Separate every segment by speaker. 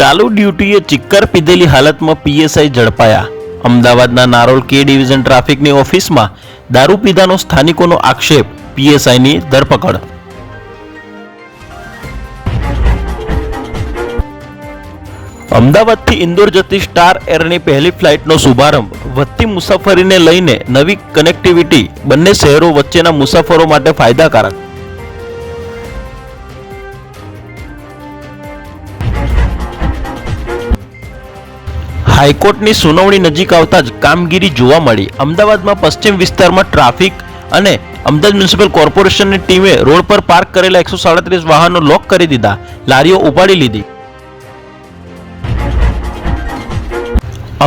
Speaker 1: ચાલુ ડ્યુટીએ ચિક્કર પીધેલી હાલતમાં પીએસઆઈ ઝડપાયા. અમદાવાદના નારોલ કે ડિવિઝન ટ્રાફિકની ઓફિસમાં દારૂ પીધાનો સ્થાનિકોનો આક્ષેપ, પીએસઆઈની ધરપકડ. અમદાવાદથી ઇન્દોર જતી સ્ટાર એરની પહેલી ફ્લાઇટનો શુભારંભ, વધતી મુસાફરીને લઈને નવી કનેક્ટિવિટી, બંને શહેરો વચ્ચેના મુસાફરો માટે ફાયદાકારક. હાઈકોર્ટની સુનાવણી નજીક આવતા જ કામગીરી જોવા મળી. અમદાવાદમાં પશ્ચિમ વિસ્તારમાં ટ્રાફિક અને અમદાવાદ મ્યુનિસિપલ કોર્પોરેશનની ટીમે રોડ પર પાર્ક કરેલા એકસો સાડત્રીસ વાહનો લોક કરી દીધા. લારીઓ ઉપાડી લીધી.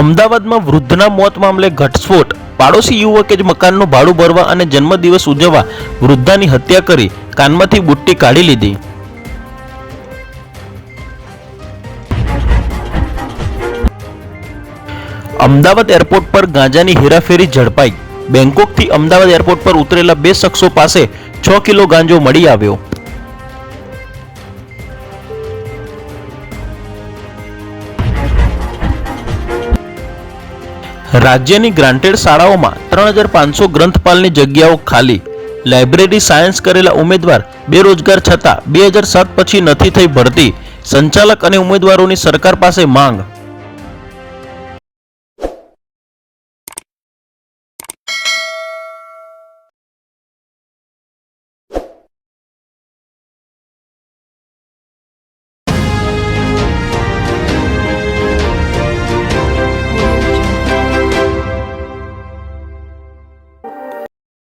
Speaker 1: અમદાવાદમાં વૃદ્ધના મોત મામલે ઘટસ્ફોટ. પાડોશી યુવકે જ મકાનનું ભાડું ભરવા અને જન્મદિવસ ઉજવવા વૃદ્ધાની હત્યા કરી કાનમાંથી બુટ્ટી કાઢી લીધી. અમદાવાદ એરપોર્ટ પર ગાંજાની હેરાફેરી ઝડપાઈ. બેંકોકથી અમદાવાદ એરપોર્ટ પર ઉતરેલા બે શખ્સો પાસે છ કિલો ગાંજો મળી આવ્યો. રાજ્યની ગ્રાન્ટેડ શાળાઓમાં ત્રણ હજાર પાંચસો ગ્રંથપાલની જગ્યાઓ ખાલી. લાઇબ્રેરી સાયન્સ કરેલા ઉમેદવાર બેરોજગાર છતાં બે હજાર સાત પછી નથી થઈ ભરતી. સંચાલક અને ઉમેદવારોની સરકાર પાસે માંગ.